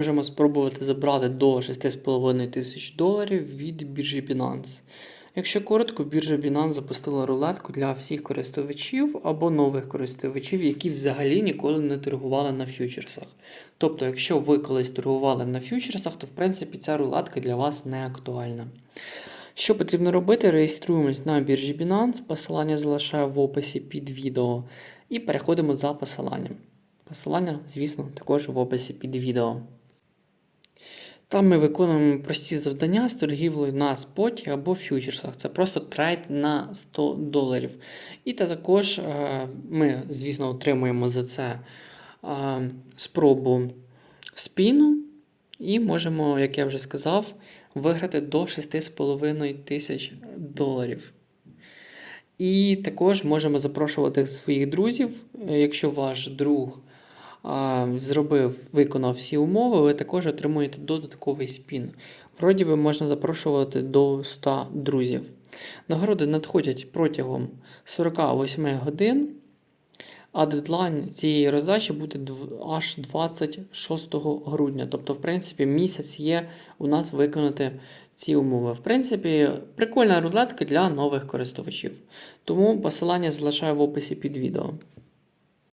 Можемо спробувати забрати до 6,5 тисяч доларів від біржі Binance. Якщо коротко, біржа Binance запустила рулетку для всіх користувачів або нових користувачів, які взагалі ніколи не торгували на фьючерсах. Тобто, якщо ви колись торгували на фьючерсах, то в принципі ця рулетка для вас не актуальна. Що потрібно робити? Реєструємось на біржі Binance, посилання залишаю в описі під відео, і переходимо за посиланням. Посилання, звісно, також в описі під відео. Там ми виконуємо прості завдання з торгівлею на споті або фьючерсах. Це просто трейд на 100 доларів. І та також е, ми, звісно, отримуємо за це е, спробу спіну. І можемо, як я вже сказав, виграти до 6,5 тисяч доларів. І також можемо запрошувати своїх друзів, Е, якщо ваш друг зробив, виконав всі умови, ви також отримуєте додатковий спін. Вроді би можна запрошувати до 100 друзів. Нагороди надходять протягом 48 годин, а дедлайн цієї роздачі буде аж 26 грудня. Тобто, в принципі, місяць є у нас виконати ці умови. В принципі, прикольна рулетка для нових користувачів. Тому посилання залишаю в описі під відео.